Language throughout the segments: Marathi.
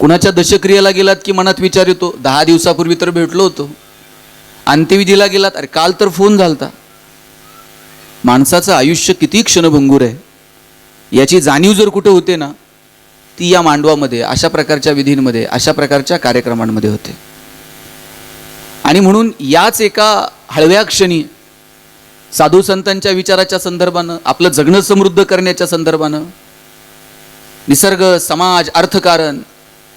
कुणाच्या दशक्रियेला गेलात की मनात विचार येतो? दहा दिवसापूर्वी तर भेटलो होतो. अंत्यविधीला गेलात? अरे काल तर फोन झालता. माणसाचं आयुष्य किती क्षणभंगूर आहे. याची जाणीव जर कुठं होते ना ती या मांडवामध्ये अशा प्रकारच्या विधींमध्ये अशा प्रकारच्या कार्यक्रमांमध्ये होते. आणि म्हणून याच एका हळव्या क्षणी साधू संतांच्या विचाराच्या संदर्भानं आपलं जगणं समृद्ध करण्याच्या संदर्भानं निसर्ग समाज अर्थकारण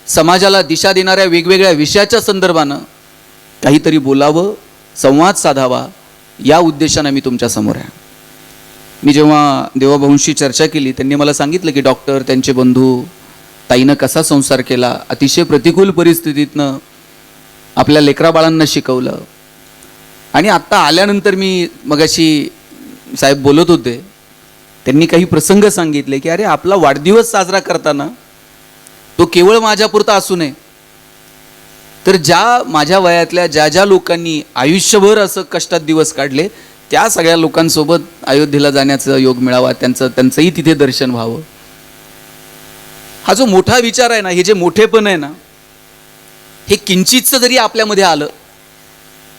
समाजाला दिशा देणाऱ्या वेगवेगळ्या विषयाच्या संदर्भानं काहीतरी बोलावं संवाद साधावा या उद्देशानं मी तुमच्यासमोर आहे. मी जेव्हा देवाभाऊंशी चर्चा केली त्यांनी मला सांगितलं की डॉक्टर त्यांचे बंधू ताईनं कसा संसार केला? अतिशय प्रतिकूल परिस्थितीतनं आपल्या लेकराबाळांना शिकवलं. आणि आत्ता आल्यानंतर मी मगाशी साहेब बोलत होते. त्यांनी काही प्रसंग सांगितले की अरे आपला वाढदिवस साजरा करताना तो केवळ माझ्यापुरता असू नये. तर ज्या माझ्या वयातल्या ज्या ज्या लोकांनी आयुष्यभर असं कष्टात दिवस काढले त्या सगळ्या लोकांसोबत अयोध्येला जाण्याचा योग मिळावा त्यांचं त्यांचंही तिथे दर्शन व्हावं. हा जो मोठा विचार आहे ना हे जे मोठेपण आहे ना हे किंचितचं जरी आपल्यामध्ये आलं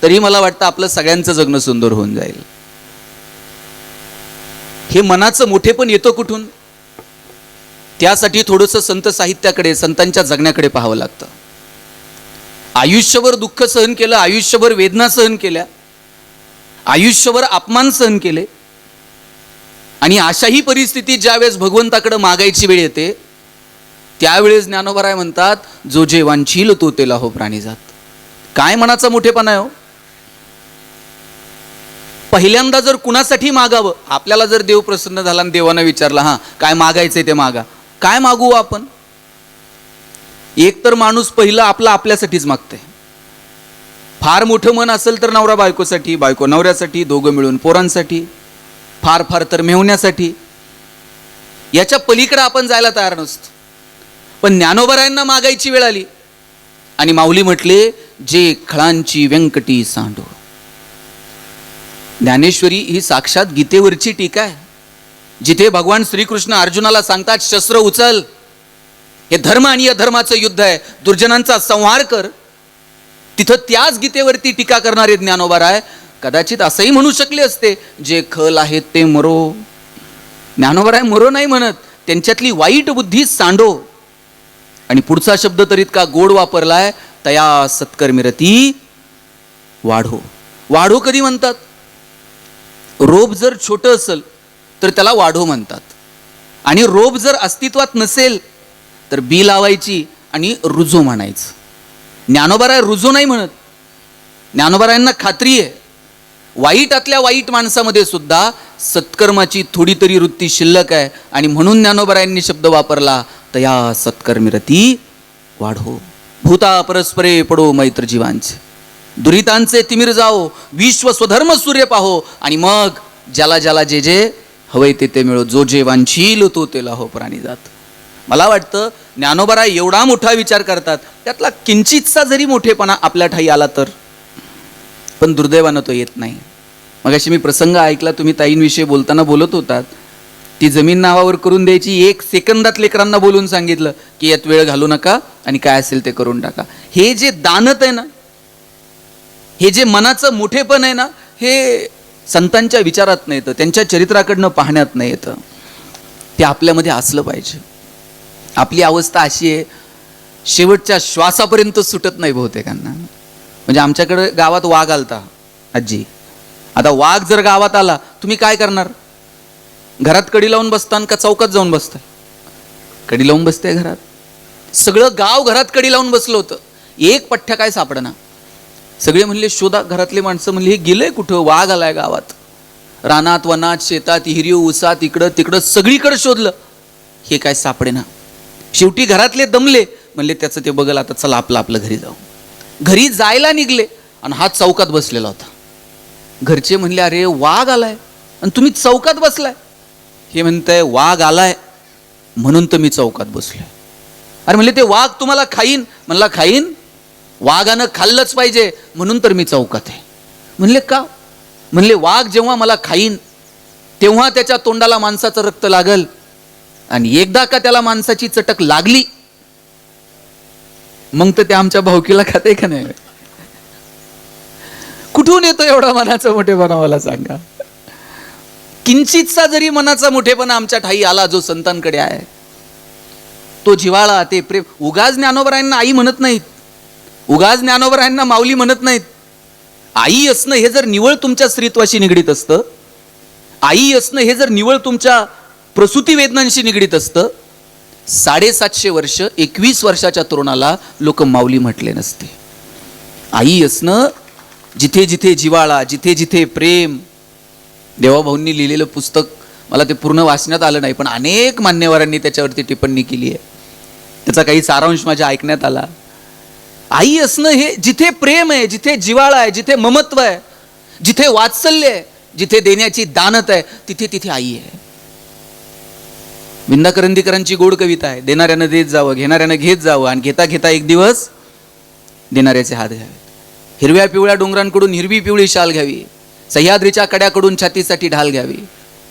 तरी मला वाटतं आपलं सगळ्यांचं जगणं सुंदर होऊन जाईल. हे मनाचं मोठेपण येतं कुठून? त्यासाठी थोडंसं संत साहित्याकडे संतांच्या जगण्याकडे पाहावं लागतं. आयुष्यभर दुःख सहन केलं आयुष्यभर वेदना सहन केल्या आयुष्यभर अपमान सहन केले आणि अशाही परिस्थितीत ज्यावेळेस भगवंताकडे मागायची वेळ येते त्यावेळेस ज्ञानोबराय म्हणतात जो जेवांशील तो तेला हो प्राणीजात काय मनाचा मोठेपणा हो? पहिल्यांदा जर कुणासाठी मागावं आपल्याला जर देव प्रसन्न झाला आणि देवानं विचारला हां काय मागायचंय ते मागा. काय मागू आपण? एक तर माणूस पहिला आपला आपल्यासाठीच मागतंय. फार मोठं मन असेल तर नवरा बायकोसाठी बायको नवऱ्यासाठी दोघं मिळून पोरांसाठी फार फार तर मेवण्यासाठी याच्या पलीकडे आपण जायला तयार नसतो. पण ज्ञानोबरायांना मागायची वेळ आली. आणि माऊली म्हटले जे खळांची व्यंकटी सांडो ज्ञानेश्वरी ही साक्षात गीतेवरची टीका आहे. जिथे भगवान श्रीकृष्ण अर्जुनाला सांगतात शस्त्र उचल. हे धर्म आणि अधर्माचं युद्ध आहे. दुर्जनांचा संहार कर. तिथं त्याच गीतेवरती टीका करणारे ज्ञानोबा राय कदाचित असंही म्हणू शकले असते जे खल आहेत ते मरो. ज्ञानोबा राय मरो नाही म्हणत त्यांच्यातली वाईट बुद्धी सांडो. आणि पुढचा शब्द तर इतका गोड वापरलाय तया सत्कर्मिरती वाढो. वाढो कधी म्हणतात? रोप जर छोटं असेल तर त्याला वाढो म्हणतात. आणि रोप जर अस्तित्वात नसेल तर बी लावायची आणि रुजो म्हणायचं. ज्ञानोबाराय रुजो नाही म्हणत. ज्ञानोबारायांना खात्री आहे. वाईटातल्या वाईट माणसामध्ये सुद्धा सत्कर्माची थोडी तरी वृत्ती शिल्लक आहे. आणि म्हणून ज्ञानोबरायांनी शब्द वापरला तया सत्कर्मिरती वाढो. भूता परस्परे पडो मैत्र जीवांचे. दुरितांचे तिमीर जाओ विश्व स्वधर्म सूर्य पाहो. आणि मग ज्याला ज्याला जे जे हवे ते ते मिळो. जो जे वांछील तो तेला हो प्राणी जात. मला वाटतं ज्ञानोबरा एवढा मोठा विचार करतात त्यातला किंचितचा जरी मोठेपणा आपल्या ठाई आला तर. पण दुर्दैवानं तो येत नाही. मग अशी मी प्रसंग ऐकला तुम्ही ताईंविषयी बोलताना बोलत होतात. ती जमीन नावावर करून द्यायची एक सेकंदात लेकरांना बोलून सांगितलं की यात वेळ घालू नका आणि काय असेल ते करून टाका. हे जे दानत आहे ना हे जे मनाचं मोठेपण आहे ना हे संतांच्या विचारात नाही येतं त्यांच्या चरित्राकडनं पाहण्यात नाही येतं. ते आपल्यामध्ये असलं पाहिजे. आपली अवस्था अशी आहे शेवटच्या श्वासापर्यंत सुटत नाही बहुतेकांना. म्हणजे आमच्याकडे गावात वाघ आलता आजी. आता वाघ जर गावात आला तुम्ही काय करणार? घरात कडी लावून बसतान का चौकात जाऊन बसता? कडी लावून बसते घरात. सगळं गाव घरात कडी लावून बसलं होतं. एक पठ्ठ्या काय सापडणार सगळे म्हणले शोधा घरातले माणसं म्हणले हे गेलंय कुठं? वाघ आलाय गावात. रानात वनात शेतात हिरिओ उसात इकडं तिकडं सगळीकडे शोधलं. हे काय सापडे ना शेवटी घरातले दमले. म्हणले त्याचं ते बघल आता चला आपलं आपलं घरी जाऊ. घरी जायला निघले आणि हा चौकात बसलेला होता. घरचे म्हणले अरे वाघ आलाय. आणि तुम्ही चौकात बसलाय. हे म्हणतंय वाघ आलाय. म्हणून तर मी चौकात बसलोय. अरे म्हणले ते वाघ तुम्हाला खाईन. म्हणला खाईन. वाघानं खाल्लंच पाहिजे म्हणून तर मी चौकात आहे. म्हणले का? म्हणले वाघ जेव्हा मला खाईन तेव्हा त्याच्या तोंडाला माणसाचं रक्त लागल आणि एकदा का त्याला माणसाची चटक लागली मग तर त्या आमच्या भावकीला खाते का नाही? कुठून येतो एवढा मनाचा मोठेपणा मला सांगा. किंचितचा जरी मनाचा मोठेपणा आमच्या ठाई आला जो संतांकडे आहे. तो जिवाळा ते प्रेम. उगाच ज्ञानोबरायांना आई म्हणत नाहीत. उगाच ज्ञानोबरायांना माऊली म्हणत नाहीत. आई असणं हे जर निवळ तुमच्या स्त्रीत्वाशी निगडीत असतं आई असणं हे जर निवळ तुमच्या प्रसूती वेदनांशी निगडीत असतं साडेसातशे वर्ष एकवीस वर्षाच्या तरुणाला लोक माऊली म्हटले नसते. आई असणं जिथे जिथे जिवाळा जिथे जिथे प्रेम. देवाभाऊंनी लिहिलेलं पुस्तक मला ते पूर्ण वाचण्यात आलं नाही पण अनेक मान्यवरांनी त्याच्यावरती टिप्पणी केली आहे. त्याचा काही सारांश माझ्या ऐकण्यात आला. आई असणं हे जिथे प्रेम आहे जिथे जिवाळा आहे जिथे ममत्व आहे जिथे वात्सल्य आहे जिथे देण्याची दानत आहे तिथे तिथे आई आहे. विंदा करंदीकरांची गोड कविता आहे देणाऱ्यानं देत जावं घेणाऱ्यानं घेत जावं आणि घेता घेता एक दिवस देणाऱ्याचे हात घ्यावेत. हिरव्या पिवळ्या डोंगरांकडून हिरवी पिवळी शाल घ्यावी. सह्याद्रीच्या कड्याकडून छातीसाठी ढाल घ्यावी.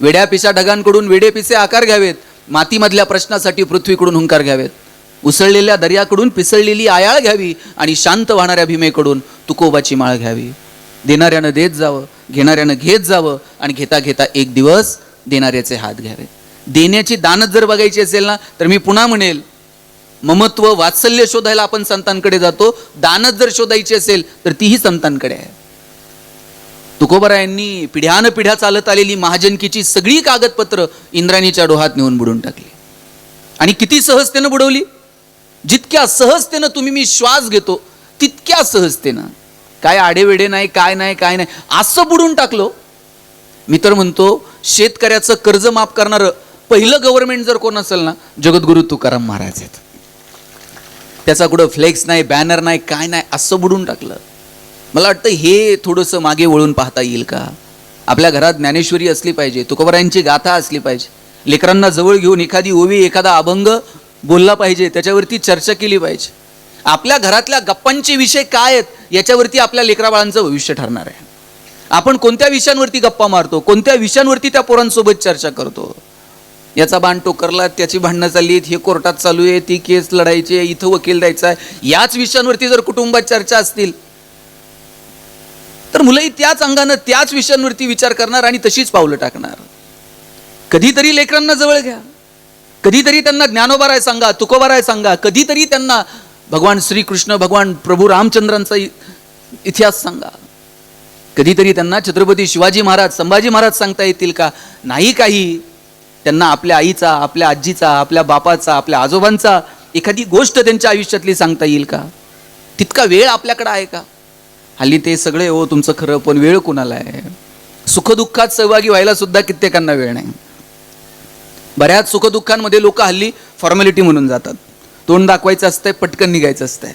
वेड्या पिसा ढगांकडून वेडे पिसे आकार घ्यावेत. मातीमधल्या प्रश्नासाठी पृथ्वीकडून हुंकार घ्यावेत. उसळलेल्या दर्याकडून पिसळलेली आयाळ घ्यावी आणि शांत वाहणाऱ्या भीमेकडून तुकोबाची माळ घ्यावी. देणाऱ्यानं देत जावं घेणाऱ्यानं घेत जावं आणि घेता घेता एक दिवस देणाऱ्याचे हात घ्यावे. देण्याची दानच जर बघायची असेल ना तर मी पुन्हा म्हणेल ममत्व वात्सल्य शोधायला आपण संतांकडे जातो. दानच जर शोधायची असेल तर तीही संतांकडे आहे. तुकोबरायांनी पिढ्यान पिढ्या चालत आलेली महाजनकीची सगळी कागदपत्र इंद्राणीच्या डोहात नेऊन बुडून टाकली. आणि किती सहजतेनं बुडवली? जितक्या सहजतेनं तुम्ही मी श्वास घेतो तितक्या सहजतेनं. काय आडेवेडे नाही काय नाही काय नाही असं बुडून टाकलो. मी तर म्हणतो शेतकऱ्याचं कर्ज माफ करणारं पहिलं गव्हर्नमेंट जर कोण असेल ना जगद्गुरु तुकाराम महाराज आहेत. त्याचा कुठं फ्लेक्स नाही बॅनर नाही काय नाही असं बुडून टाकलं. मला वाटतं हे थोडंसं मागे वळून पाहता येईल का? आपल्या घरात ज्ञानेश्वरी असली पाहिजे तुकोबरायांची गाथा असली पाहिजे. लेकरांना जवळ घेऊन एखादी ओवी एखादा अभंग बोलला पाहिजे त्याच्यावरती चर्चा केली पाहिजे. आपल्या घरातल्या गप्पांचे विषय काय आहेत याच्यावरती आपल्या लेकराबाळांचं भविष्य ठरणार आहे. आपण कोणत्या विषयांवरती गप्पा मारतो कोणत्या विषयांवरती त्या पोरांसोबत चर्चा करतो? याचा बाण टोकरला त्याची भांडणं चालली आहेत हे कोर्टात चालू आहे ती केस लढायची आहे इथं वकील द्यायचा आहे याच विषयांवरती जर कुटुंबात चर्चा असतील तर मुलंही त्याच अंगानं त्याच विषयांवरती विचार करणार आणि तशीच पावलं टाकणार. कधीतरी लेकरांना जवळ घ्या. कधीतरी त्यांना ज्ञानोबाराय सांगा तुकोबाराय सांगा कधीतरी त्यांना भगवान श्रीकृष्ण भगवान प्रभू रामचंद्रांचा इतिहास सांगा. कधीतरी त्यांना छत्रपती शिवाजी महाराज संभाजी महाराज सांगता येतील का? नाही काही. त्यांना आपल्या आईचा आपल्या आजीचा आपल्या बापाचा आपल्या आजोबांचा एखादी गोष्ट त्यांच्या आयुष्यातली सांगता येईल का? तितका वेळ आपल्याकडे आहे का? हल्ली ते सगळे हो तुमचं खरं पण वेळ कुणाला आहे? सुखदुःखात सहभागी व्हायला सुद्धा कित्येकांना वेळ नाही. बऱ्याच सुखदुःखांमध्ये लोक हल्ली फॉर्मॅलिटी म्हणून जातात. तोंड दाखवायचं असतंय पटकन निघायचं असतंय.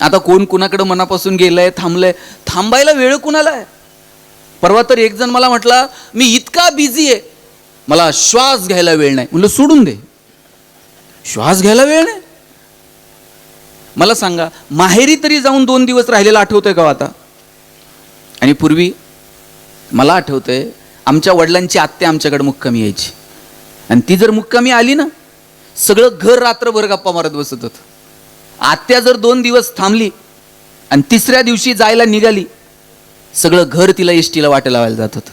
आता कोण कुणाकडं मनापासून गेलंय थांबलंय थांबायला वेळ कुणाला आहे? परवा तर एक जण मला म्हटला मी इतका बिझी आहे. मला श्वास घ्यायला वेळ नाही. म्हणलं सोडून दे. श्वास घ्यायला वेळ नाही? मला सांगा माहेरी तरी जाऊन दोन दिवस राहिलेला आठवतंय का हो आता? आणि पूर्वी मला आठवतंय आमच्या वडिलांची आत्या आमच्याकडे मुक्कामी यायची. आणि ती जर मुक्कामी आली ना सगळं घर रात्रभर गप्पा मारत बसत होतं आत्या जर दोन दिवस थांबली आणि तिसऱ्या दिवशी जायला निघाली सगळं घर तिला एसटीला वाटे लावायला जात होतं.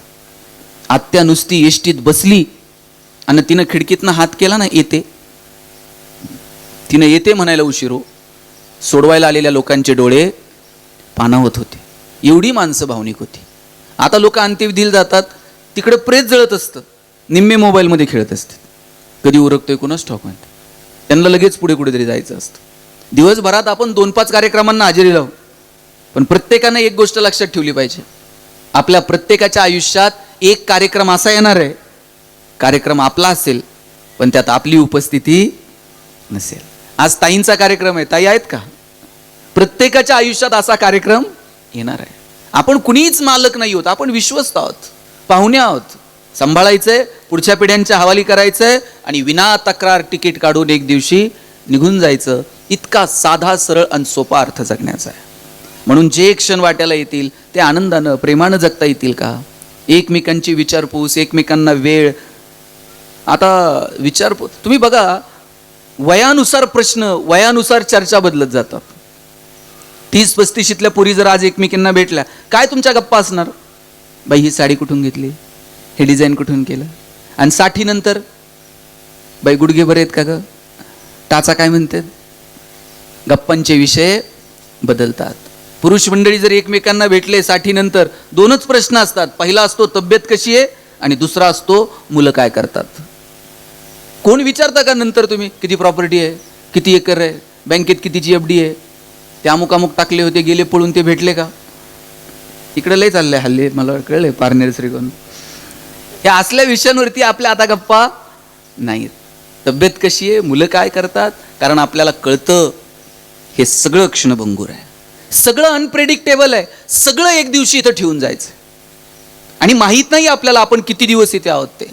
आत्या नुसती एसटीत बसली आणि तिनं खिडकीतनं हात केला ना येते. तिनं येते म्हणायला उशिरो हो. सोडवायला आलेल्या लोकांचे डोळे पानावत होते. एवढी माणसं भावनिक होती. आता लोक अंत्यविधीला जातात तिकडे प्रेत जळत असतं. निम्मे मोबाईलमध्ये खेळत असतात कधी उरकतोय कुणाच ठाऊक माहिती त्यांना लगेच पुढे कुठेतरी जायचं असतं. दिवसभरात आपण दोन पाच कार्यक्रमांना हजेरी लावू. पण प्रत्येकानं एक गोष्ट लक्षात ठेवली पाहिजे. आपल्या प्रत्येकाच्या आयुष्यात एक कार्यक्रम असा येणार आहे. कार्यक्रम आपला असेल पण त्यात आपली उपस्थिती नसेल. आज ताईंचा कार्यक्रम आहे. ताई आहेत का? प्रत्येकाच्या आयुष्यात असा कार्यक्रम येणार आहे. आपण कुणीच मालक नाही आहोत. आपण विश्वस्त आहोत. पाहुणे आहोत. सांभाळायचंय पुढच्या पिढ्यांच्या हवाली करायचं आहे आणि विना तक्रार तिकीट काढून एक दिवशी निघून जायचं इतका साधा सरळ आणि सोपा अर्थ जगण्याचा आहे. म्हणून जे क्षण वाट्याला येतील ते आनंदानं प्रेमानं जगता येतील का? एकमेकांची विचारपूस एकमेकांना वेळ. आता विचारपूस तुम्ही बघा वयानुसार प्रश्न वयानुसार चर्चा बदलत जातात. तीस पस्तीशीतल्या पुरी जर आज एकमेकींना भेटल्या काय तुमच्या गप्पा असणार? बाई ही साडी कुठून घेतली? हे डिझाईन कुठून केलं? आणि साठी नंतर बाई गुडघे बरे आहेत का ग? टाचा काय म्हणते? गप्पांचे विषय बदलतात. पुरुष मंडळी जर एकमेकांना भेटले साठीनंतर दोनच प्रश्न असतात. पहिला असतो तब्येत कशी आहे? आणि दुसरा असतो मुलं काय करतात? कोण विचारता का नंतर तुम्ही? किती प्रॉपर्टी आहे? किती एकर आहे? बँकेत कितीची एफ डी आहे? ते अमुक अमुक टाकले होते गेले पळून ते भेटले का? इकडे लय चाललंय हल्ली मला कळलंय पारनेर श्रीगोंद. या असल्या विषयांवरती आपल्या आता गप्पा नाहीत. तब्येत कशी आहे? मुलं काय करतात? कारण आपल्याला कळतं हे सगळं क्षणभंगूर आहे. सगळं अनप्रेडिक्टेबल आहे. सगळं एक दिवशी इथं ठेवून जायचं आणि माहीत नाही आपल्याला आपण किती दिवस इथे आहोत ते.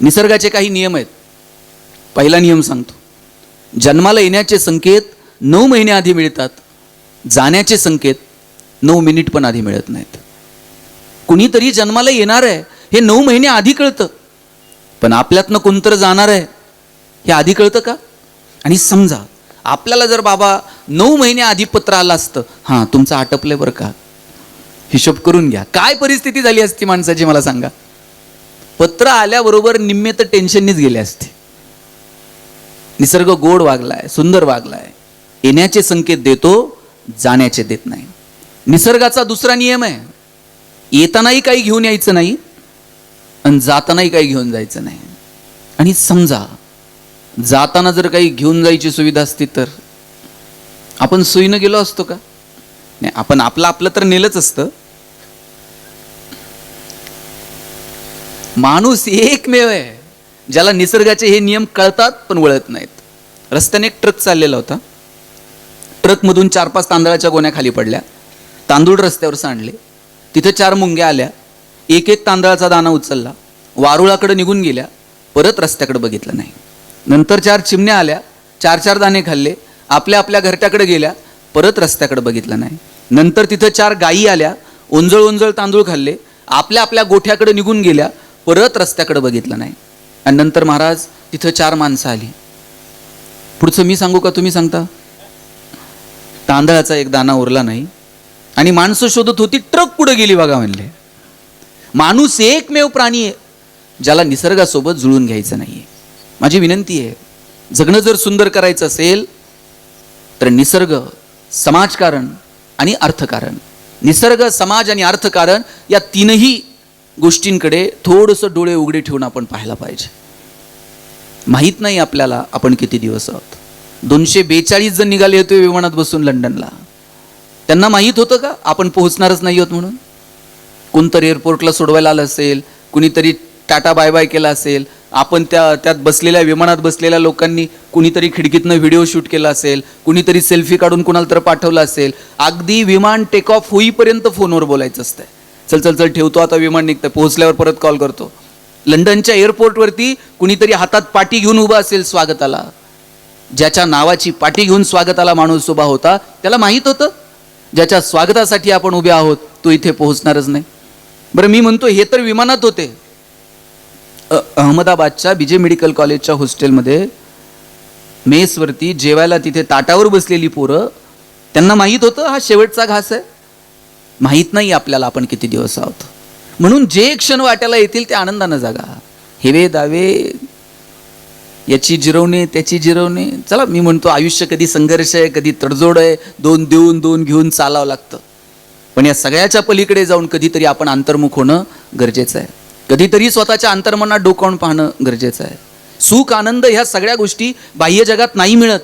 निसर्गाचे काही नियम आहेत. पहिला नियम सांगतो. जन्माला येण्याचे संकेत नऊ महिने आधी मिळतात. जाण्याचे संकेत नऊ मिनिट पण आधी मिळत नाहीत. कुणीतरी जन्माला येणार आहे हे नऊ महिने आधी कळतं. पण आपल्यातनं कोणतर जाणार आहे हे आधी कळतं का? आणि समजा आपल्याला जर बाबा नऊ महिने आधी पत्र आलं असतं हां तुमचं आटपलं बरं का? हिशोब करून घ्या. काय परिस्थिती झाली असती माणसाची मला सांगा? पत्र आल्याबरोबर निम्मे तर टेन्शननीच गेले असते. निसर्ग गोड वागलाय सुंदर वागलाय. येण्याचे संकेत देतो जाण्याचे देत नाही. निसर्गाचा दुसरा नियम आहे. येतानाही काही घेऊन यायचं नाही. आणि जातानाही काही घेऊन जायचं नाही. आणि समजा जाताना जर काही घेऊन जायची सुविधा असती तर? आपण सोयीनं गेलो असतो का? नाही आपण आपलं आपलं तर नेलंच असतं. माणूस एकमेव आहे ज्याला निसर्गाचे हे नियम कळतात पण वळत नाहीत. रस्त्याने एक ट्रक चाललेला होता. ट्रकमधून चार पाच तांदळाच्या गोण्या खाली पडल्या. तांदूळ रस्त्यावर सांडले. तिथं चार मुंग्या आल्या. एक एक तांदळाचा दाना उचलला. वारुळाकडे निघून गेल्या. परत रस्त्याकडे बघितलं नाही. नंतर चार चिमण्या आल्या. चार चार दाणे खाल्ले. आपल्या आपल्या घरट्याकडे गेल्या. परत रस्त्याकडे बघितलं नाही. नंतर तिथं चार गायी आल्या. ओंजळ ओंजळ तांदूळ खाल्ले. आपल्या आपल्या गोठ्याकडे निघून गेल्या. परत रस्त्याकडे बघितलं नाही. आणि नंतर महाराज तिथं चार माणसं आली. पुढचं मी सांगू का? तुम्ही सांगता? तांदळाचा एक दाना उरला नाही. आणि माणसं शोधत होती ट्रक पुढे गेली बघा म्हणले. माणूस एकमेव प्राणी आहे ज्याला निसर्गासोबत जुळून घ्यायचं नाही आहे माझी विनंती आहे जगणं जर सुंदर करायचं असेल तर निसर्ग समाजकारण आणि अर्थकारण निसर्ग समाज आणि अर्थकारण या तीनही गोष्टींकडे थोडंसं डोळे उघडे ठेवून आपण पाहायला पाहिजे. माहीत नाही आपल्याला आपण किती दिवस आहोत. दोनशे बेचाळीस जण निघाले होते विमानात बसून लंडनला. त्यांना माहीत होतं का आपण पोहोचणारच नाही आहोत म्हणून? कोणतरी एअरपोर्टला सोडवायला आलं असेल कुणीतरी टाटा बाय बाय केला असेल आपण त्या त्यात बसलेल्या विमानात बसलेल्या लोकांनी कुणीतरी खिडकीतनं व्हिडिओ शूट केला असेल कुणीतरी सेल्फी काढून कुणाला तर पाठवलं असेल अगदी विमान टेक ऑफ होईपर्यंत फोनवर बोलायचं असतंय. चल चल चल ठेवतो आता विमान निघतं पोहोचल्यावर परत कॉल करतो. लंडनच्या एअरपोर्टवरती कुणीतरी हातात पाटी घेऊन उभा असेल स्वागताला. ज्याच्या नावाची पाटी घेऊन स्वागताला माणूस उभा होता त्याला माहीत होतं. ज्याच्या स्वागतासाठी आपण उभे आहोत तो इथे पोहोचणारच नाही. बरं मी म्हणतो हे तर विमानात होते. अहमदाबादच्या बीजे मेडिकल कॉलेजच्या हॉस्टेलमध्ये मेसवरती जेवायला तिथे ताटावर बसलेली पोरं त्यांना माहीत होतं हा शेवटचा घास आहे? माहीत नाही आपल्याला आपण किती दिवस आहोत. म्हणून जे क्षण वाट्याला येतील ते आनंदानं जागा. हेवे दावे याची जिरवणे त्याची जिरवणे. चला मी म्हणतो आयुष्य कधी संघर्ष आहे कधी तडजोड आहे. दोन देऊन दोन घेऊन चालावं लागतं. पण या सगळ्याच्या पलीकडे जाऊन कधीतरी आपण अंतर्मुख होणं गरजेचं आहे. कधीतरी स्वतःच्या अंतर्मनात डोकावून पाहणं गरजेचं आहे. सुख आनंद ह्या सगळ्या गोष्टी बाह्य जगात नाही मिळत.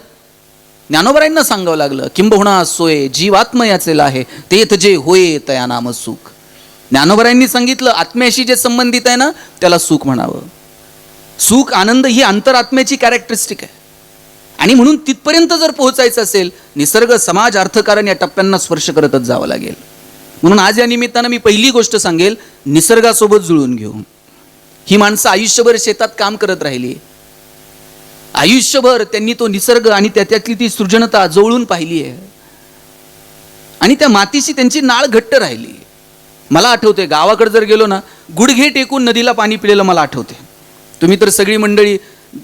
ज्ञानोबरांना सांगावं लागलं किंबहुणा सोय जीवात्म याचेला आहे तेथ जे होय तया नाम सुख. ज्ञानोबरांनी सांगितलं आत्म्याशी जे संबंधित आहे ना त्याला सुख म्हणावं. सुख आनंद ही अंतरात्म्याची कॅरेक्टरिस्टिक आहे. आणि म्हणून तिथपर्यंत जर पोहोचायचं असेल निसर्ग समाज अर्थकारण या टप्प्यांना स्पर्श करतच जावं लागेल. म्हणून आज या निमित्तानं मी पहिली गोष्ट सांगेल निसर्गासोबत जुळून घेऊ. ही माणसं आयुष्यभर शेतात काम करत राहिली. आयुष्यभर त्यांनी तो निसर्ग आणि त्या- त्यातली ती सृजनता जवळून पाहिली आहे. आणि त्या मातीशी त्यांची नाळ घट्ट राहिली. मला आठवते गावाकडे जर गेलो ना गुडघे टेकून नदीला पाणी पिलेलं मला आठवते तुम्ही तर सगळी मंडळी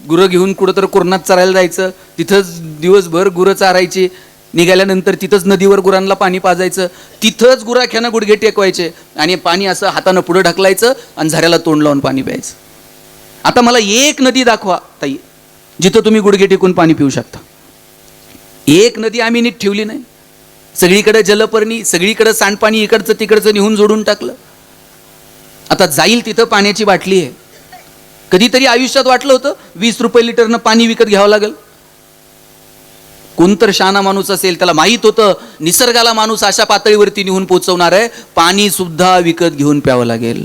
गुरं घेऊन कुठं तर कोरणात चरायला जायचं तिथंच दिवसभर गुरं चारायची निघाल्यानंतर तिथंच नदीवर गुरांना पाणी पाजायचं तिथंच गुराख्यानं गुडघे टेकवायचे आणि पाणी असं हातानं पुढं ढकलायचं आणि झऱ्याला तोंड लावून पाणी प्यायचं. आता मला एक नदी दाखवा ताई जिथं तुम्ही गुडघे टेकून पाणी पिऊ शकता. एक नदी आम्ही नीट ठेवली नाही. सगळीकडे जलपर्णी सगळीकडे सांडपाणी इकडचं तिकडचं निहून जोडून टाकलं. आता जाईल तिथं पाण्याची बाटली आहे. कधीतरी आयुष्यात वाटलं होतं वीस रुपये लिटरनं पाणी विकत घ्यावं लागेल. कोणतर शहाणा माणूस असेल त्याला माहीत होतं निसर्गाला माणूस अशा पातळीवरती नेऊन पोचवणार आहे पाणी सुद्धा विकत घेऊन प्यावं लागेल.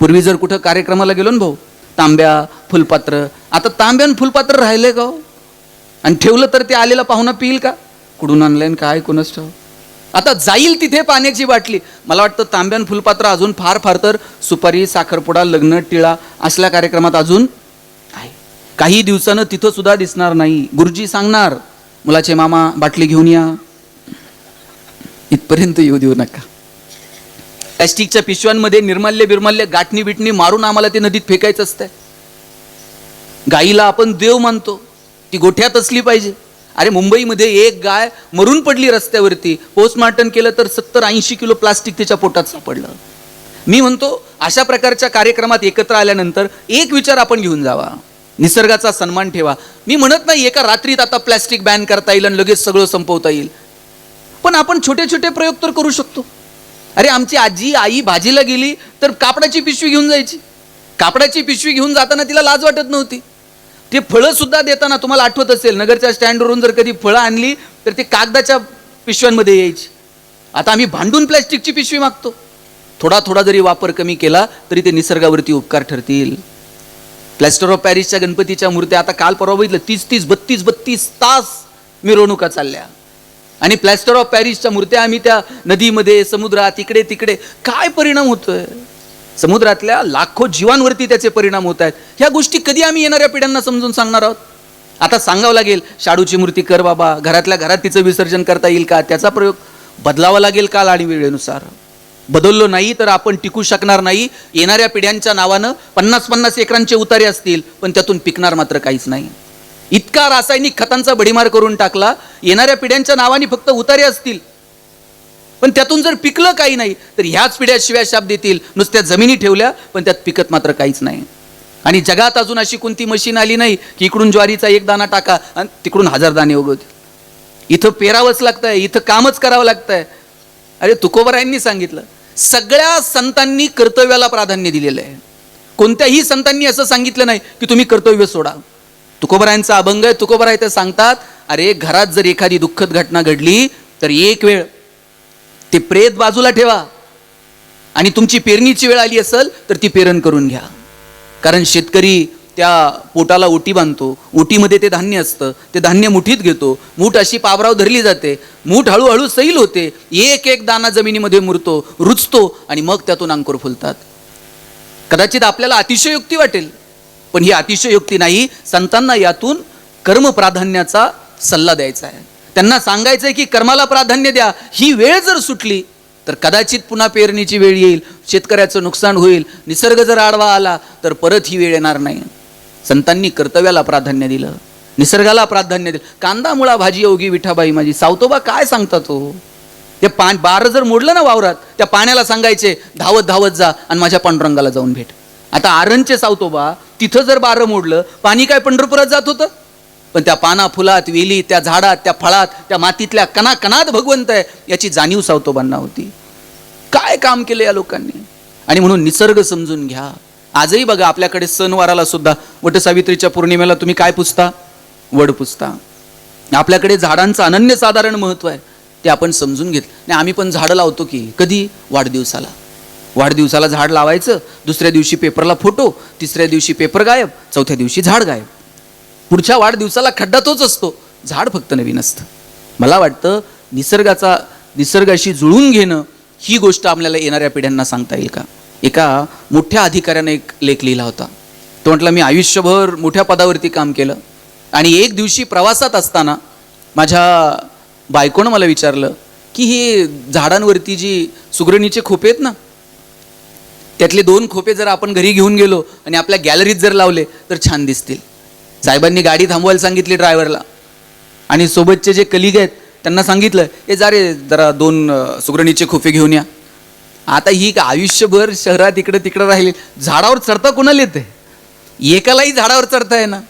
पूर्वी जर कुठं कार्यक्रमाला गेलो ना भाऊ तांब्या फुलपात्र आता तांब्या आणि फुलपात्र राहिले का हो? आणि ठेवलं तर ते आलेला पाहुणा पिईल का? कुठून आणलं काय कोणच ठेव आता जाईल तिथे पाण्याची बाटली. मला वाटतं तांब्यान फुलपात्र अजून फार फार तर सुपारी साखरपुडा लग्न टिळा असल्या कार्यक्रमात अजून आहे. काही दिवसानं तिथं सुद्धा दिसणार नाही. गुरुजी सांगणार मुलाचे मामा बाटली घेऊन या. इथपर्यंत येऊ देऊ नका. प्लॅस्टिकच्या पिशव्यांमध्ये निर्माल्य बिरमाल्य गाठणी बिटणी मारून आम्हाला ते नदीत फेकायचं असतंय. गाईला आपण देव मानतो. ती गोठ्यात असली पाहिजे. अरे मुंबईमध्ये एक गाय मरून पडली रस्त्यावरती. पोस्टमार्टम केलं तर सत्तर ऐंशी किलो प्लास्टिक तिच्या पोटात सापडलं. मी म्हणतो अशा प्रकारच्या कार्यक्रमात एकत्र आल्यानंतर एक विचार आपण घेऊन जावा. निसर्गाचा सन्मान ठेवा. मी म्हणत नाही एका रात्रीत आता प्लॅस्टिक बॅन करता येईल आणि लगेच सगळं संपवता येईल. पण आपण छोटे छोटे प्रयोग तर करू शकतो. अरे आमची आजी आई भाजीला गेली तर कापडाची पिशवी घेऊन जायची. कापडाची पिशवी घेऊन जाताना तिला लाज वाटत नव्हती. ते फळं सुद्धा देताना तुम्हाला आठवत असेल नगरच्या स्टँडवरून जर कधी फळं आणली तर ते कागदाच्या पिशव्यांमध्ये यायची. आता आम्ही भांडून प्लॅस्टिकची पिशवी मागतो. थोडा थोडा जरी वापर कमी केला तरी ते निसर्गावरती उपकार ठरतील. प्लॅस्टर ऑफ पॅरिसच्या गणपतीच्या मूर्त्या आता काल परवा बघितलं. तीस तीस बत्तीस बत्तीस तास मिरवणुका चालल्या. आणि प्लॅस्टर ऑफ पॅरिसच्या मूर्त्या आम्ही त्या नदीमध्ये समुद्रात इकडे तिकडे काय परिणाम होतोय? समुद्रातल्या लाखो जीवांवरती त्याचे परिणाम होत आहेत. ह्या गोष्टी कधी आम्ही येणाऱ्या पिढ्यांना समजून सांगणार आहोत? आता सांगावं लागेल शाडूची मूर्ती कर बाबा घरातल्या घरात तिचं विसर्जन करता येईल का? त्याचा प्रयोग बदलावा लागेल काल आणि वेळेनुसार. बदललो नाही तर आपण टिकू शकणार नाही. येणाऱ्या पिढ्यांच्या नावानं पन्नास पन्नास एकरांचे उतारे असतील पण त्यातून पिकणार मात्र काहीच नाही. इतका रासायनिक खतांचा बडीमार करून टाकला येणाऱ्या पिढ्यांच्या नावाने फक्त उतारे असतील. पण त्यातून जर पिकलं काही नाही तर ह्याच पिढ्या शिव्या शाप देतील. नुसत्या जमिनी ठेवल्या पण त्यात पिकत मात्र काहीच नाही. आणि जगात अजून अशी कोणती मशीन आली नाही की इकडून ज्वारीचा एक दाना टाका आणि तिकडून हजार दाणे उगवतील. इथं पेरावंच लागतंय इथं कामच करावं लागतंय. अरे तुकोबरायांनी सांगितलं सगळ्या संतांनी कर्तव्याला प्राधान्य दिलेलं आहे. कोणत्याही संतांनी असं सांगितलं नाही की तुम्ही कर्तव्य सोडा. तुकोबरायांचा अभंग आहे तुकोबराय ते सांगतात अरे घरात जर एखादी दुःखद घटना घडली तर एक वेळ ते प्रेत बाजूला ठेवा. आणि तुमची पेरणीची वेळ आली असेल तर ती पेरण करून घ्या. कारण शेतकरी त्या पोटाला ओटी बांधतो. ओटीमध्ये ते धान्य असतं. ते धान्य मुठीत घेतो. मूठ अशी पाबराव धरली जाते. मूठ हळूहळू सैल होते. एक एक दाना जमिनीमध्ये मुरतो रुचतो आणि मग त्यातून अंकुर फुलतात. कदाचित आपल्याला अतिशयोक्ती वाटेल पण ही अतिशयोक्ती नाही. संतांना यातून कर्म प्राधान्याचा सल्ला द्यायचा आहे. त्यांना सांगायचं आहे की कर्माला प्राधान्य द्या. ही वेळ जर सुटली तर कदाचित पुन्हा पेरणीची वेळ येईल. शेतकऱ्याचं नुकसान होईल. निसर्ग जर आडवा आला तर परत ही वेळ येणार नाही. संतांनी कर्तव्याला प्राधान्य दिलं निसर्गाला प्राधान्य दिलं. कांदा मुळा भाजी योगी विठाबाई माझी सावतोबा काय सांगता तो हो? ते पा बारं जर मोडलं ना वावरात त्या पाण्याला सांगायचे धावत धावत जा आणि माझ्या पांडुरंगाला जाऊन भेट. आता आरणचे सावतोबा तिथं जर बारं मोडलं पाणी काय पंढरपुरात जात होतं? पण त्या पाना फुलात वेली त्या झाडात त्या फळात त्या मातीतल्या कणा कणात भगवंत आहे याची जाणीव सावतोबांना होती. काय काम केलं या लोकांनी? आणि म्हणून निसर्ग समजून घ्या. आजही बघा आपल्याकडे सणवाराला सुद्धा वटसावित्रीच्या पौर्णिमेला तुम्ही काय पुसता? वड पुसता. आपल्याकडे झाडांचं अनन्यसाधारण महत्त्व आहे ते आपण समजून घेत. नाही आम्ही पण झाडं लावतो की. कधी? वाढदिवसाला. वाढदिवसाला झाड लावायचं दुसऱ्या दिवशी पेपरला फोटो तिसऱ्या दिवशी पेपर गायब चौथ्या दिवशी झाड गायब. पुढच्या वाढदिवसाला खड्डा तोच असतो. झाड फक्त नवीन असतं. मला वाटतं निसर्गाचा निसर्गाशी जुळून घेणं ही गोष्ट आपल्याला येणाऱ्या पिढ्यांना सांगता येईल का? एका मोठ्या अधिकाऱ्याने एक लेख लिहिला होता. तो म्हटलं मी आयुष्यभर मोठ्या पदावरती काम केलं आणि एक दिवशी प्रवासात असताना माझ्या बायकोनं मला विचारलं की हे झाडांवरती जी सुगरणीचे खोपे आहेत ना त्यातले दोन खोपे जर आपण घरी घेऊन गेलो आणि आपल्या गॅलरीत जर लावले तर छान दिसतील. साहेबांनी गाडी थांबवायला सांगितली ड्रायव्हरला. आणि सोबतचे जे कलिग आहेत त्यांना सांगितलं हे जा रे जरा दोन सुगरणीचे खोफे घेऊन या. आता ही का आयुष्यभर शहरात इकडं तिकडं राहिली. झाडावर चढता कोणाला येते एकालाही झाडावर चढता ना.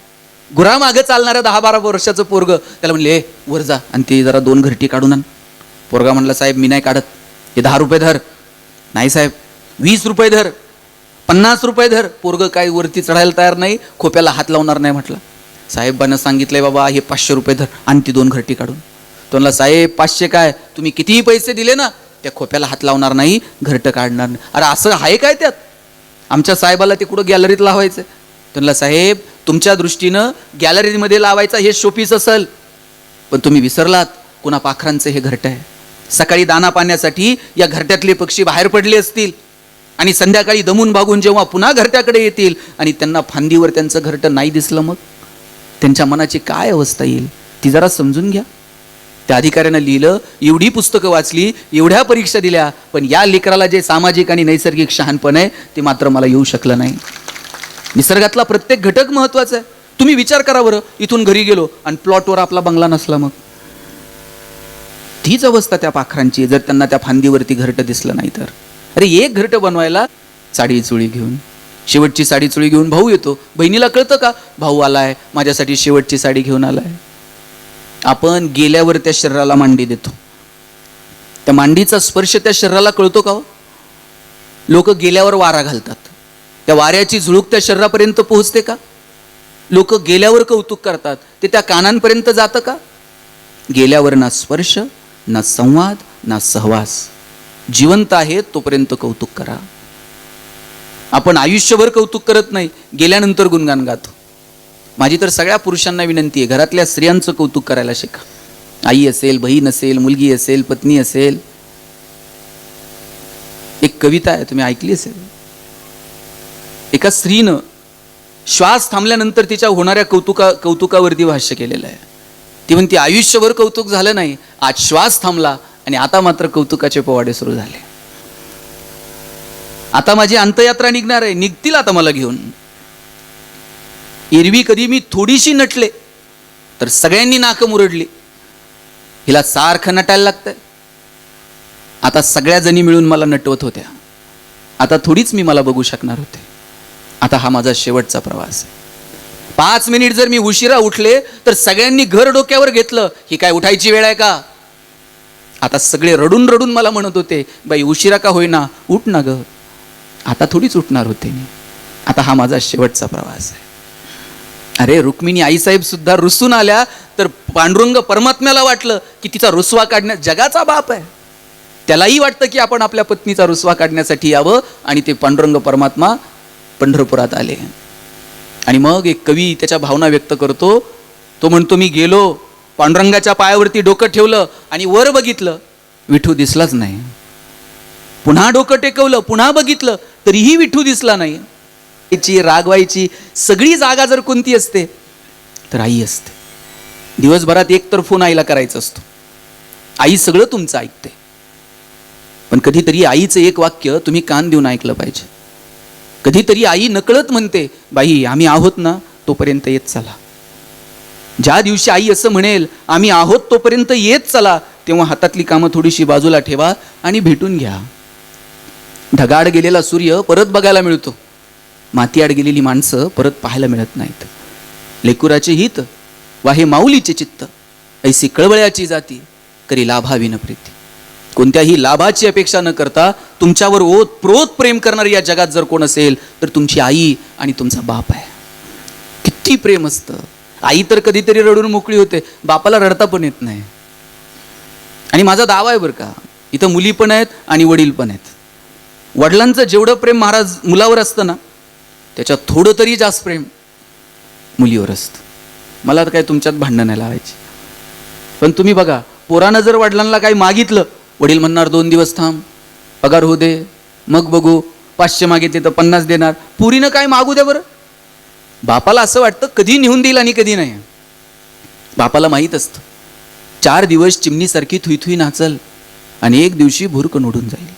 गुरा मागं चालणारं दहा बारा वर्षाचं पोरग त्याला म्हणले वर जा आणि ते जरा दोन घरटी काढून आण. पोरगा म्हणला साहेब मी नाही काढत. हे दहा रुपये धर. नाही साहेब. वीस रुपये धर. पन्नास रुपये धर. पोरग काय वरती चढायला तयार नाही खोप्याला हात लावणार नाही म्हटलं. साहेबांना सांगितलंय बाबा हे पाचशे रुपये धर आणि ती दोन घरटी काढून. तो म्हणला साहेब पाचशे काय? तुम्ही कितीही पैसे दिले ना त्या खोप्याला हात लावणार नाही घरटं काढणार नाही. अरे असं आहे काय त्यात? आमच्या साहेबाला ते कुठं गॅलरीत लावायचं. त्यांना साहेब तुमच्या दृष्टीनं गॅलरीमध्ये लावायचा हे शोपीस असेल. पण तुम्ही विसरलात कुणा पाखरांचं हे घरटं आहे. सकाळी दाना पाण्यासाठी या घरट्यातले पक्षी बाहेर पडले असतील. आणि संध्याकाळी दमून भागून जेव्हा पुन्हा घरट्याकडे येतील आणि त्यांना फांदीवर त्यांचं घरटं नाही दिसलं मग? त्यांच्या मनाची काय अवस्था येईल? ती जरा समजून घ्या. त्या अधिकाऱ्यानं लिहिलं एवढी पुस्तकं वाचली एवढ्या परीक्षा दिल्या पण या लेकराला जे सामाजिक आणि नैसर्गिक शहाणपण आहे ते मात्र मला येऊ शकलं नाही. निसर्गातला प्रत्येक घटक महत्त्वाचा आहे. तुम्ही विचार करा बरं इथून घरी गेलो आणि प्लॉटवर आपला बंगला नसला मग. तीच अवस्था त्या पाखरांची जर त्यांना त्या फांदीवरती घरटं दिसलं नाही तर. अरे एक घरटं बनवायला साडी चुळी घेऊन. शेवटची साडी चुळी घेऊन भाऊ येतो. बहिणीला कळतं का? भाऊ आलाय माझ्यासाठी शेवटची साडी घेऊन आलाय. आपण गेल्यावर त्या शरीराला मांडी देतो. त्या मांडीचा स्पर्श त्या शरीराला कळतो का हो? लोक गेल्यावर वारा घालतात. त्या वाऱ्याची झुळूक त्या शरीरापर्यंत पोहोचते का? लोक गेल्यावर कौतुक करतात. ते त्या कानांपर्यंत जातं का? गेल्यावर ना स्पर्श ना संवाद ना सहवास. जिवंत आहे तोपर्यंत कौतुक करा. आपण आयुष्यभर कौतुक करत नाही गेल्यानंतर गुणगान गातो. माझी तर सगळ्या पुरुषांना विनंती आहे घरातल्या स्त्रियांचं कौतुक करायला शिका. आई असेल बहीण असेल मुलगी असेल पत्नी असेल. एक कविता आहे तुम्ही ऐकली असेल? एका स्त्रीनं श्वास थांबल्यानंतर तिच्या होणाऱ्या कौतुका कौतुकावरती भाष्य केलेलं आहे. ती म्हणते आयुष्यभर कौतुक झालं नाही आज श्वास थांबला आणि आता मात्र कौतुकाचे पोवाडे सुरू झाले. आता माझी अंतयात्रा निघणार आहे निघतील आता मला घेऊन. एरवी कधी मी थोडीशी नटले तर सगळ्यांनी नाकं मुरडली. हिला सारखं नटायला लागतंय. आता सगळ्या जणी मिळून मला नटवत होत्या. आता थोडीच मी मला बघू शकणार होते. आता हा माझा शेवटचा प्रवास आहे. पाच मिनिट जर मी उशिरा उठले तर सगळ्यांनी घर डोक्यावर घेतलं ही काय उठायची वेळ आहे का? आता सगळे रडून रडून मला म्हणत होते बाई उशिरा का होईना? उठ ना ग. आता थोडीच उठणार होते मी. आता हा माझा शेवटचा प्रवास आहे. अरे रुक्मिणी आईसाहेब सुद्धा रुसून आल्या तर पांडुरंग परमात्म्याला वाटलं की तिचा रुसवा काढण्यात जगाचा बाप आहे. त्यालाही वाटतं की आपण आपल्या पत्नीचा रुसवा काढण्यासाठी यावं आणि ते पांडुरंग परमात्मा पंढरपुरात आले. आणि मग एक कवी त्याच्या भावना व्यक्त करतो. तो म्हणतो मी गेलो पांडुरंगाच्या पायावरती डोकं ठेवलं आणि वर बघितलं. विठू दिसलाच नाही. पुन्हा डोकं टेकवलं पुन्हा बघितलं तरीही विठू दिसला नाही. रागवायची सगळी जागा जर कोणती असते तर आई असते. दिवसभरात एक तर फोन आईला करायचा असतो. आई सगळं तुमचं ऐकते. पण कधीतरी आईचं एक वाक्य तुम्ही कान देऊन ऐकलं पाहिजे. कधीतरी आई नकळत म्हणते बाई आम्ही आहोत ना तोपर्यंत येत चला. ज्या दिवशी आई असं म्हणेल आम्ही आहोत तोपर्यंत येत चला तेव्हा हातातली कामं थोडीशी बाजूला ठेवा आणि भेटून घ्या. ढगाड गेलेला सूर्य परत बघायला मिळतो. मातीआड गेलेली माणसं परत पाहायला मिळत नाहीत. लेकुराचे हित वा हे माऊलीचे चित्त ऐसी कळवळ्याची जाती करी लाभाविन प्रीती. कोणत्याही लाभाची अपेक्षा न करता तुमच्यावर ओत प्रोत प्रेम करणारी या जगात जर कोण असेल तर तुमची आई आणि तुमचा बाप आहे. किती प्रेम असतं. आई तर कधीतरी रडून मोकळी होते. बापाला रडता पण येत नाही. आणि माझा दावा आहे बरं का इथं मुली पण आहेत आणि वडील पण आहेत. वडिलांचं जेवढं प्रेम महाराज मुलावर असतं ना त्याच्यात थोडं तरी जास्त प्रेम मुलीवर असतं. मला तर काय तुमच्यात भांडणं नाही लावायची. पण तुम्ही बघा पोरानं जर वडिलांना काही मागितलं वडील म्हणणार दोन दिवस थांब पगार होऊ दे मग बघू पाचशे मागितले तर पन्नास देणार. पुरीनं काय मागू द्या बरं? बापाला असं वाटतं कधी नेऊन देईल आणि कधी नाही. बापाला माहीत असतं. चार दिवस चिमणीसारखी थुईथुई नाचल आणि एक दिवशी भुरकन उडून जाईल.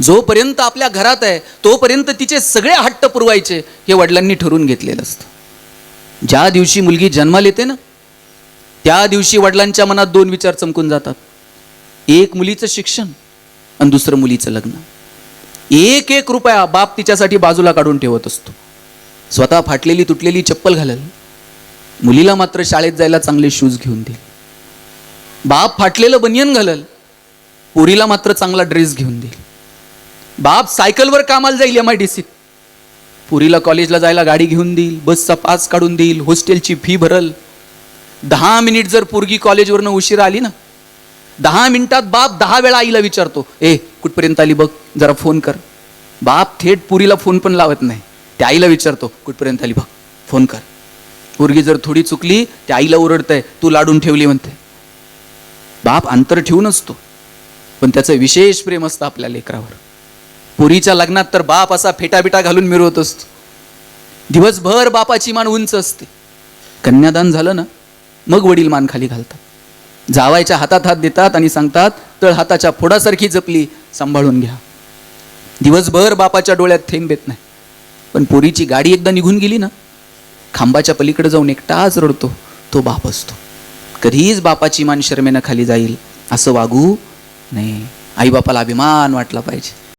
जोपर्यंत आपल्या घरात आहे तोपर्यंत तिचे सगळे हट्ट पुरवायचे हे वडिलांनी ठरवून घेतलेलं असतं. ज्या दिवशी मुलगी जन्माला येते ना त्या दिवशी वडिलांच्या मनात दोन विचार चमकून जातात. एक मुलीचं शिक्षण आणि दुसरं मुलीचं लग्न. एक एक रुपया बाप तिच्यासाठी बाजूला काढून ठेवत असतो. स्वतः फाटलेली तुटलेली चप्पल घालल. मुलीला मात्र शाळेत जायला चांगले शूज घेऊन देईल बाप फाटलेलं बनियन घालल. पोरीला मात्र चांगला ड्रेस घेऊन देईल बाप सायकलवर कामाला जाईल एम आय डी सीत पुरीला कॉलेजला जायला गाडी घेऊन देईल बसचा पास काढून देईल हॉस्टेलची फी भरल. दहा मिनिट जर पोरगी कॉलेजवरनं उशिरा आली ना दहा मिनिटात बाप दहा वेळा आईला विचारतो ए कुठपर्यंत आली बघ जरा फोन कर. बाप थेट पुरीला फोन पण लावत नाही. त्या आईला विचारतो कुठपर्यंत आली बघ फोन कर. पोरगी जर थोडी चुकली त्या आईला ओरडतंय तू लाडून ठेवली म्हणते. बाप अंतर ठेवून असतो पण त्याचं विशेष प्रेम असतं आपल्या लेकरावर. पुरीच्या लग्नात तर बाप असा फेटाबिटा घालून मिरवत असतो. दिवसभर बापाची मान उंच असते. कन्यादान झालं ना मग वडील मान खाली घालतात. जावायच्या हातात हात देतात आणि सांगतात तळ हाताच्या फोडासारखी जपली सांभाळून घ्या. दिवसभर बापाच्या डोळ्यात थेंब येत नाही. पण पोरीची गाडी एकदा निघून गेली ना खांबाच्या पलीकडे जाऊन एकटाच रडतो तो बाप असतो. कधीच बापाची मान शर्मेनं खाली जाईल असं वागू नाही आईबापाला अभिमान वाटला पाहिजे.